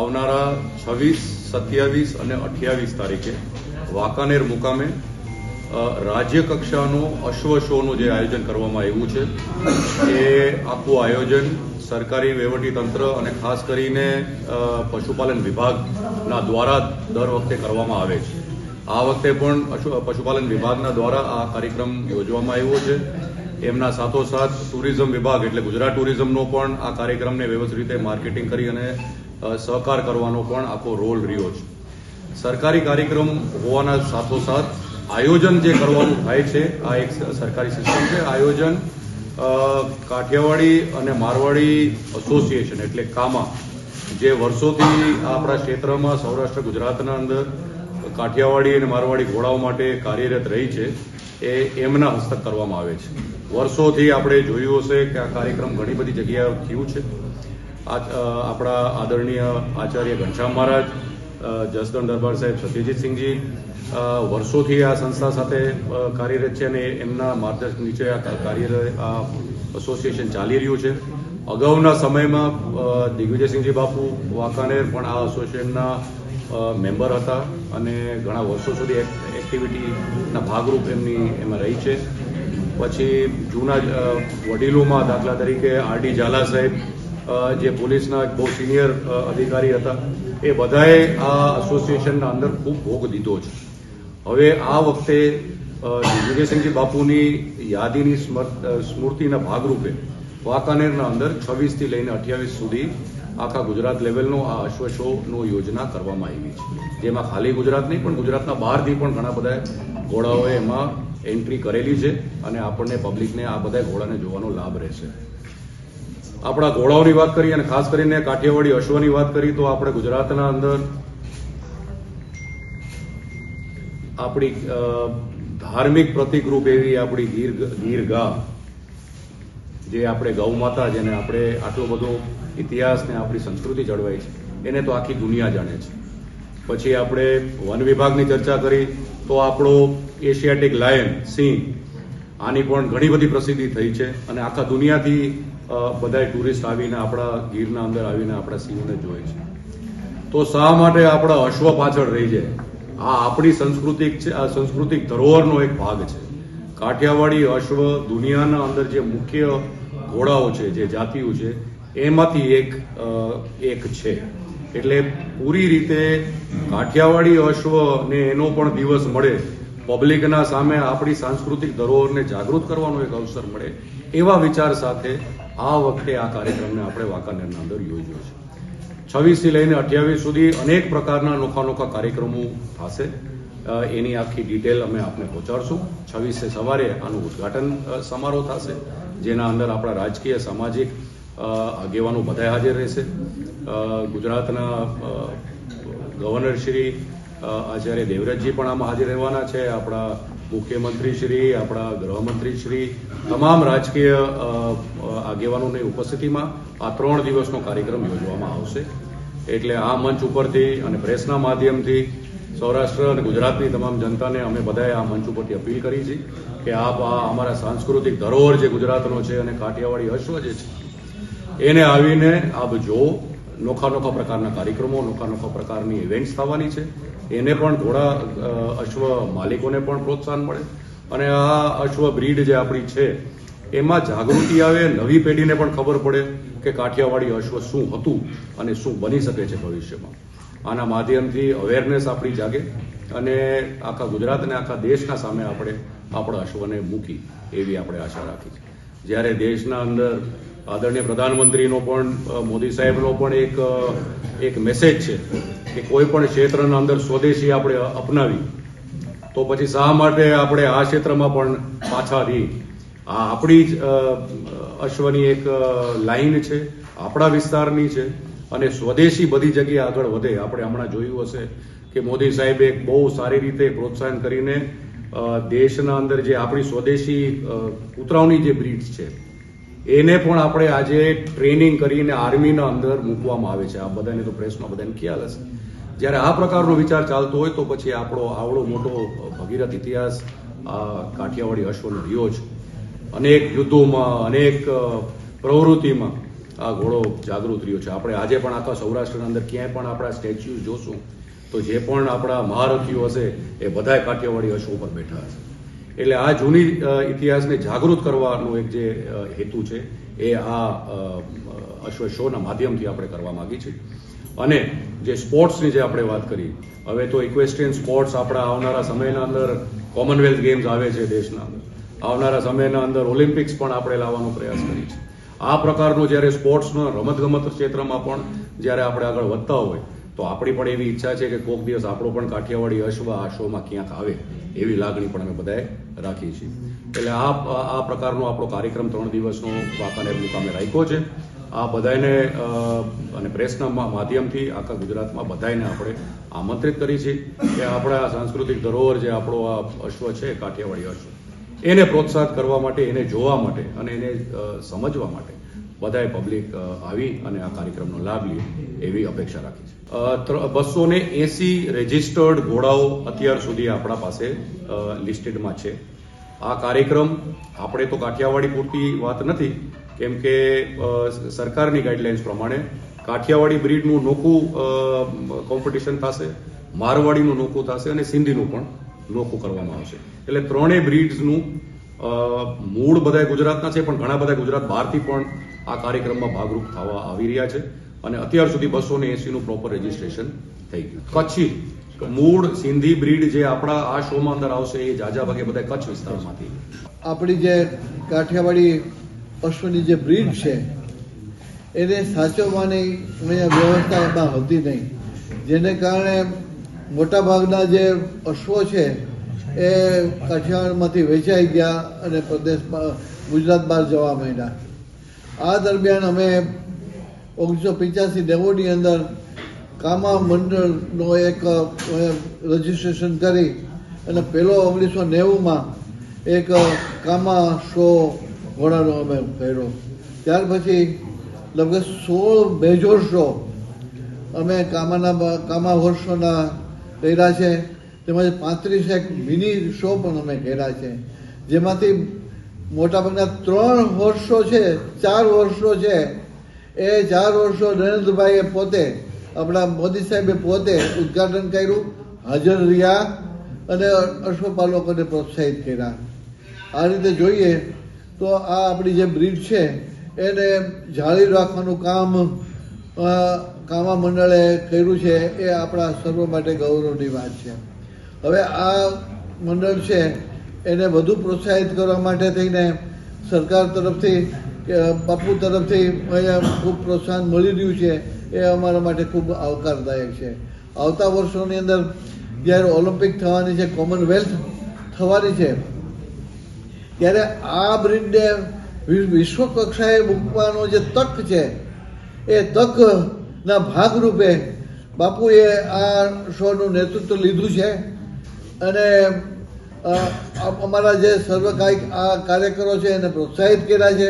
આવનારા છવ્વીસ, સત્યાવીસ અને અઠ્યાવીસ તારીખે વાંકાનેર મુકામે રાજ્ય કક્ષાનો અશ્વ શોનું જે આયોજન કરવામાં આવ્યું છે, એ આખું આયોજન સરકારી વહીવટી તંત્ર અને ખાસ કરીને પશુપાલન વિભાગના દ્વારા દર વખતે કરવામાં આવે છે. આ વખતે પણ પશુપાલન વિભાગના દ્વારા આ કાર્યક્રમ યોજવામાં આવ્યો છે. એમના સાથોસાથ ટુરિઝમ વિભાગ એટલે ગુજરાત ટુરિઝમનો પણ આ કાર્યક્રમને વ્યવસ્થિત રીતે માર્કેટિંગ કરી અને સહકાર કરવાનો પણ આખો રોલ રહ્યો છે. સરકારી કાર્યક્રમ હોવાના સાથોસાથ આયોજન જે કરવાનું થાય છે, આ એક સરકારી સિસ્ટમ છે. આયોજન કાઠિયાવાડી અને મારવાડી એસોસિએશન એટલે કામા, જે વર્ષોથી આપણા ક્ષેત્રમાં સૌરાષ્ટ્ર, ગુજરાતના અંદર કાઠિયાવાડી અને મારવાડી ઘોડાઓ માટે કાર્યરત રહી છે, એ એમના હસ્તક કરવામાં આવે છે. વર્ષોથી આપણે જોયું હશે કે આ કાર્યક્રમ ઘણી બધી જગ્યાએ થયું છે. આપણા આદરણીય આચાર્ય ઘનશ્યામ મહારાજ જસદણ દરબાર સાહેબ સત્યજીતસિંહજી વર્ષોથી આ સંસ્થા સાથે કાર્યરત છે અને એમના માર્ગદર્શન નીચે આ કાર્યરત, આ એસોસિએશન ચાલી રહ્યું છે. અગાઉના સમયમાં દિગ્વિજયસિંહજી બાપુ વાંકાનેર પણ આ એસોસિએશનના મેમ્બર હતા અને ઘણા વર્ષો સુધી એક- એક્ટિવિટીના ભાગરૂપ એમની, એમાં રહી છે. પછી જૂના વડીલોમાં દાખલા તરીકે આર ડી ઝાલા સાહેબ જે પોલીસના બહુ સિનિયર અધિકારી હતા એ બધાએ આ એસોસિએશનના અંદર ખૂબ ભોગ દીધો છે. હવે આ વખતે અ, બાપુની યાદીની સ્મૃતિના ભાગરૂપે વાંકાનેરના અંદર છવ્વીસથી લઈને અઠ્યાવીસ સુધી આખા ગુજરાત લેવલનો આ અશ્વ શોનો યોજના કરવામાં આવી છે. જેમાં ખાલી ગુજરાત નહીં પણ ગુજરાતના બહારથી પણ ઘણા બધા ઘોડાઓએ એમાં એન્ટ્રી કરેલી છે અને આપણને પબ્લિકને આ બધા ઘોડાને જોવાનો લાભ રહેશે. આપણા ઘોડાઓની વાત કરીએ અને ખાસ કરીને કાઠિયાવાડી અશ્વની વાત કરીએ તો આપણે ગુજરાતના અંદર આપણી ધાર્મિક પ્રતિકરૂપ એવી આપણી ગીર ગીર ગા જે આપણે ગૌ માતા, જેને આપણે આટલો બધો ઇતિહાસ ને આપણી સંસ્કૃતિ જળવાઈ છે, એને તો આખી દુનિયા જાણે છે. પછી આપણે વન વિભાગની ચર્ચા કરી, તો આપણો એશિયાટિક લાયન, સિંહ, આની પણ ઘણી બધી પ્રસિદ્ધિ થઈ છે, અને આખા દુનિયાથી બધાય ટુરિસ્ટ આવીને આપણા ગીરના અંદર આવીને આપણા સિંહને જોઈ છે. તો શા માટે આપણા અશ્વ પાછળ રહી જાય? આ આપણી સંસ્કૃતિક છે, આ સંસ્કૃતિક ધરોહરનો એક ભાગ છે. કાઠિયાવાડી અશ્વ દુનિયાના અંદર જે મુખ્ય ઘોડાઓ છે, જે જાતિઓ છે, એમાંથી એક એક છે. એટલે પૂરી રીતે કાઠિયાવાડી અશ્વ ને એનો પણ દિવસ મળે. પબ્લિકના સામે આપણી સાંસ્કૃતિક ધરોહરને જાગૃત કરવાનો એક અવસર મળે. એવા વિચાર સાથે આ વખતે આ કાર્યક્રમને આપણે વાંકાનેરના અંદર યોજ્યો છે. છવ્વીસથી લઈને અઠ્યાવીસ સુધી અનેક પ્રકારના નોખા નોખા કાર્યક્રમો થશે. એની આખી ડિટેલ અમે આપને પહોંચાડશું. છવ્વીસે સવારે આનું ઉદ્ઘાટન સમારોહ થશે, જેના અંદર આપણા રાજકીય, સામાજિક આગેવાનો બધા હાજર રહેશે. ગુજરાતના ગવર્નરશ્રી આચાર્ય દેવરાજજી પણ આમાં હાજર રહેવાના છે. આપણા મુખ્યમંત્રી શ્રી, આપણા ગૃહમંત્રી શ્રી, તમામ રાજકીય આગેવાનોની ઉપસ્થિતિમાં આ ત્રણ દિવસનો કાર્યક્રમ યોજવામાં આવશે. એટલે આ મંચ ઉપરથી અને પ્રેસના માધ્યમથી સૌરાષ્ટ્ર અને ગુજરાતની તમામ જનતાને અમે બધાએ આ મંચ ઉપરથી અપીલ કરી છે કે આપ આ અમારા સાંસ્કૃતિક ધરોહર જે ગુજરાતનો છે અને કાઠિયાવાડી અશ્વ જે છે, એને આવીને આપ જો નોખા નોખા પ્રકારના કાર્યક્રમો, નોખા નોખા પ્રકારની ઇવેન્ટ્સ થવાની છે. એને પણ ઘોડા અશ્વ માલિકોને પણ પ્રોત્સાહન મળે. અને આ અશ્વ બ્રીડ જે આપણી છે, એમાં જાગૃતિ આવે, નવી પેઢીને પણ ખબર પડે કે કાઠિયાવાડી અશ્વ શું હતું અને શું બની શકે છે ભવિષ્યમાં. આના માધ્યમથી અવેરનેસ આપણી જાગે અને આખા ગુજરાત અને આખા દેશના સામે આપણે આપણા અશ્વને મૂકી એવી આપણે આશા રાખી છે. જ્યારે દેશના અંદર આદરણીય પ્રધાનમંત્રીનો પણ મોદી સાહેબનો પણ એક એક મેસેજ છે કે કોઈ પણ ક્ષેત્રના અંદર સ્વદેશી આપણે અપનાવી, તો પછી શા માટે આપણે આ ક્ષેત્રમાં પણ પાછા રહી આ આપણી જ અશ્વની એક લાઈન છે, આપણા વિસ્તારની છે, અને સ્વદેશી બધી જગ્યાએ આગળ વધે. આપણે હમણાં જોયું હશે કે મોદી સાહેબે એક બહુ સારી રીતે પ્રોત્સાહન કરીને દેશના અંદર જે આપણી સ્વદેશી કૂતરાઓની જે બ્રીડ છે એને પણ આપણે આજે ટ્રેનિંગ કરીને આર્મીના અંદર મૂકવામાં આવે છે. આ બધાને તો પ્રેસમાં બધાને ખ્યાલ હશે. જ્યારે આ પ્રકારનો વિચાર ચાલતો હોય તો પછી આપણો આવડો મોટો ભગીરથ ઇતિહાસ, આ કાઠિયાવાડી અશ્વનો રહ્યો છે અનેક યુદ્ધોમાં, અનેક પ્રવૃત્તિમાં આ ઘોડો જાગૃત રહ્યો છે. આપણે આજે પણ આખા સૌરાષ્ટ્રના અંદર ક્યાંય પણ આપણા સ્ટેચ્યુ જોશું, તો જે પણ આપણા મહારથીઓ હશે એ બધાય કાઠિયાવાડી અશ્વ ઉપર બેઠા હશે. એટલે આ જૂની ઇતિહાસને જાગૃત કરવાનો એક જે હેતુ છે, એ આ અશ્વ શોના માધ્યમથી આપણે કરવા માંગી છીએ અને જે સ્પોર્ટ્સની જે આપણે વાત કરી, હવે તો ઇક્વેસ્ટ્રિયન સ્પોર્ટ્સ આપણા આવનારા સમયના અંદર કોમનવેલ્થ ગેમ્સ આવે છે દેશના અંદર. આવનારા સમયના અંદર ઓલિમ્પિક્સ પણ આપણે લાવવાનો પ્રયાસ કરી છે. આ પ્રકારનો જ્યારે સ્પોર્ટ્સનો રમતગમત ક્ષેત્રમાં પણ જ્યારે આપણે આગળ વધતા હોય તો આપણી પણ એવી ઈચ્છા છે કે કોઈક દિવસ આપણો પણ કાઠિયાવાડી અશ્વ આ શોમાં ક્યાંક આવે એવી લાગણી પણ અમે બધાએ રાખીએ છીએ. એટલે આ આ પ્રકારનો આપણો કાર્યક્રમ ત્રણ દિવસનો વાંકાનેર મુકામે રાખ્યો છે. આ બધાને અને પ્રેસના માધ્યમથી આખા ગુજરાતમાં બધાને આપણે આમંત્રિત કરી છે કે આપણા સાંસ્કૃતિક ધરોહર જે આપણો આ અશ્વ છે, કાઠિયાવાડી અશ્વ, એને પ્રોત્સાહિત કરવા માટે, એને જોવા માટે અને એને સમજવા માટે બધાએ પબ્લિક આવી અને આ કાર્યક્રમનો લાભ લે એવી અપેક્ષા રાખી છે. બસો ને એસી રજિસ્ટર્ડ ઘોડાઓ અત્યાર સુધી આપણા પાસે લિસ્ટેડમાં છે. આ કાર્યક્રમ આપણે તો કાઠિયાવાડી પૂરતી વાત નથી, કેમ કે સરકારની ગાઈડલાઇન્સ પ્રમાણે કાઠિયાવાડી બ્રીડનું નોખું કોમ્પિટિશન થશે, મારવાડીનું નોખું થશે અને સિંધીનું પણ નોખું કરવામાં આવશે. એટલે ત્રણેય બ્રીડ્સનું મૂળ બધા ગુજરાતના છે, પણ ઘણા બધા ગુજરાત બહારથી પણ આ કાર્યક્રમમાં ભાગરૂપ થવા આવી રહ્યા છે અને અત્યાર સુધી બસો ને એસીનું પ્રોપર રજીસ્ટ્રેશન થઈ ગયું. કચ્છી મૂળ સિંધી બ્રીડ જે આપણા આ શોમાં અંદર આવશે એ જાજા ભાગે બધા કચ્છ વિસ્તારમાંથી. આપણી જે કાઠિયાવાડી પશુની જે બ્રીડ છે, એને સાચવવાની વ્યવસ્થા એમાં હતી નહીં. જેને કારણે મોટાભાગના જે પશુઓ છે, એ કાઠિયાવાડમાંથી વેચાઈ ગયા અને પ્રદેશમાં ગુજરાત બહાર જવા માંડ્યા. આ દરમિયાન અમે ઓગણીસો પંચ્યાસી નેવુંની અંદર કામા મંડળનો એક રજીસ્ટ્રેશન કરી અને પહેલો ઓગણીસો નેવુંમાં એક કામા શો ઘોડાનો અમે કર્યો. ત્યાર પછી લગભગ સોળ મેજોર શો અમે કામાના, કામા વર્ષોના કર્યા છે. તેમજ પાંત્રીસ એક મિની શો પણ અમે કર્યા છે. જેમાંથી મોટાભાગના ત્રણ વર્ષો છે, ચાર વર્ષો છે. એ ચાર વર્ષો નરેન્દ્રભાઈએ પોતે, આપણા મોદી સાહેબે પોતે ઉદ્ઘાટન કર્યું, હાજર રહ્યા અને અશ્વપાલકોને પ્રોત્સાહિત કર્યા. આ રીતે જોઈએ તો આ આપણી જે બ્રિજ છે, એને જાળી રાખવાનું કામ કામા મંડળે કર્યું છે, એ આપણા સર્વ માટે ગૌરવની વાત છે. હવે આ મંડળ છે એને વધુ પ્રોત્સાહિત કરવા માટે થઈને સરકાર તરફથી બાપુ તરફથી અહીંયા ખૂબ પ્રોત્સાહન મળી રહ્યું છે, એ અમારા માટે ખૂબ આવકારદાયક છે. આવતા વર્ષોની અંદર જ્યારે ઓલિમ્પિક થવાની છે, કોમનવેલ્થ થવાની છે, ત્યારે આ બ્રિડને વિશ્વ કક્ષાએ મૂકવાનો જે તક છે, એ તકના ભાગરૂપે બાપુએ આ શોનું નેતૃત્વ લીધું છે. અને અમારા જે સર્વકાયિક આ કાર્યકરો છે એને પ્રોત્સાહિત કર્યા છે.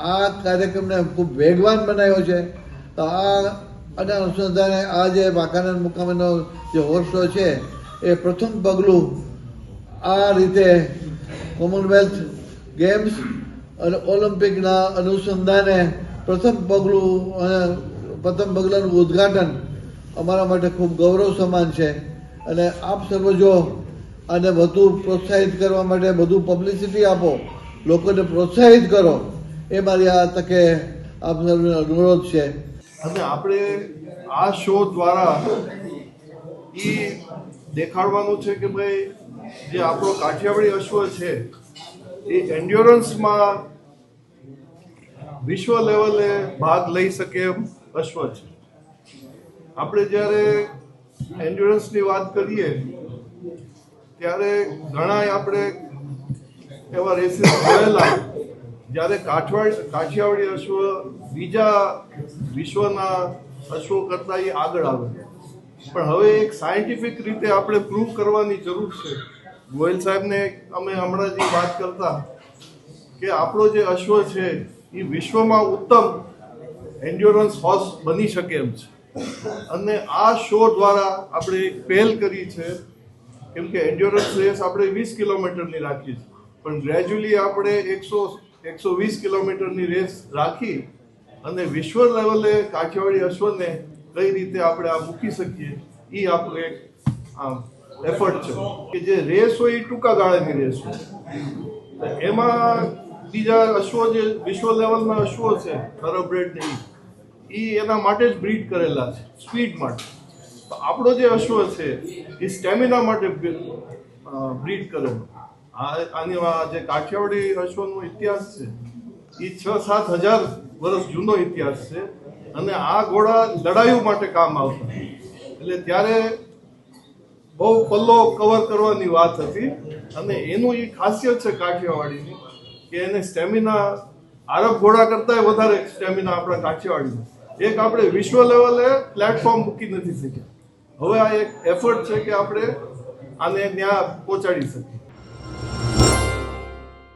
આ કાર્યક્રમને ખૂબ વેગવાન બનાવ્યો છે. તો આ અને અનુસંધાને આ જે વાંકાનેર મુકામનો જે હોર્સ શો છે, એ પ્રથમ પગલું આ રીતે કોમનવેલ્થ ગેમ્સ અને ઓલિમ્પિકના અનુસંધાને પ્રથમ પગલું અને પ્રથમ પગલાનું ઉદ્ઘાટન અમારા માટે ખૂબ ગૌરવ સમાન છે. અને આપ સર્વ જો આને વધુ પ્રોત્સાહિત કરવા માટે વધુ પબ્લિસિટી આપો. લોકોને પ્રોત્સાહિત કરો. એ મારી આ તકે આપને અનુરોધ છે. અને આપણે આ શો દ્વારા એ દેખાડવાનું છે કે ભાઈ જે આપણો કાઠિયાવાડી અશ્વ છે, એ એન્ડ્યોરન્સમાં વિશ્વ લેવલે ભાગ લઈ શકે એમ અશ્વ છે. આપણે જ્યારે એન્ડ્યોરન્સની વાત કરીએ ત્યારે ઘણા આપણે એવા રેસીસ જોયેલા. જ્યારે કાઠવાડ, કાઠિયાવાડી અશ્વ બીજા વિશ્વના અશ્વો કરતાં એ આગળ આવે. પણ હવે એક સાયન્ટિફિક રીતે આપણે પ્રૂવ કરવાની જરૂર છે. ગોયલ સાહેબને અમે હમણાં જે વાત કરતા કે આપણો જે અશ્વ છે, એ વિશ્વમાં ઉત્તમ એન્ડ્યોરન્સ હોર્સ બની શકે એમ છે. અને આ શો દ્વારા આપણે એક પહેલ કરી છે કેમ કે એન્ડ્યોરન્સ રેસ આપણે વીસ કિલોમીટરની રાખી છે. પણ ગ્રેજ્યુઅલી આપણે એકસો એકસો વીસ કિલોમીટરની રેસ રાખી અને વિશ્વ લેવલે કાઠિયાવાડી અશ્વને કઈ રીતે આપણે આ મૂકી શકીએ એ આપણું એક એફર્ટ છે. કે જે રેસ હોય એ ટૂંકા ગાળાની રેસ હોય. એમાં બીજા અશ્વો જે વિશ્વ લેવલના અશ્વો છે થરોબ્રેડ ને એ એના માટે જ બ્રીડ કરેલા છે સ્પીડ માટે. આપણો જે અશ્વ છે, એ સ્ટેમિના માટે બ્રીડ કરેલો આની જે કાઠિયાવાડી અશ્વનો ઇતિહાસ છે, એ છ, સાત હજાર વર્ષ જૂનો ઇતિહાસ છે અને આ ઘોડા લડાઈઓ માટે કામ આવતા. એટલે ત્યારે બહુ પલ્લો કવર કરવાની વાત હતી અને એનું એ ખાસિયત છે કાઠિયાવાડીની કે એને સ્ટેમિના, આરબ ઘોડા કરતાંય વધારે સ્ટેમિના આપણા કાઠિયાવાડીનું એક આપણે વિશ્વ લેવલે પ્લેટફોર્મ મૂકી નથી શક્યા. હવે આ એક એફર્ટ છે કે આપણે આને ત્યાં પહોંચાડી શકીએ.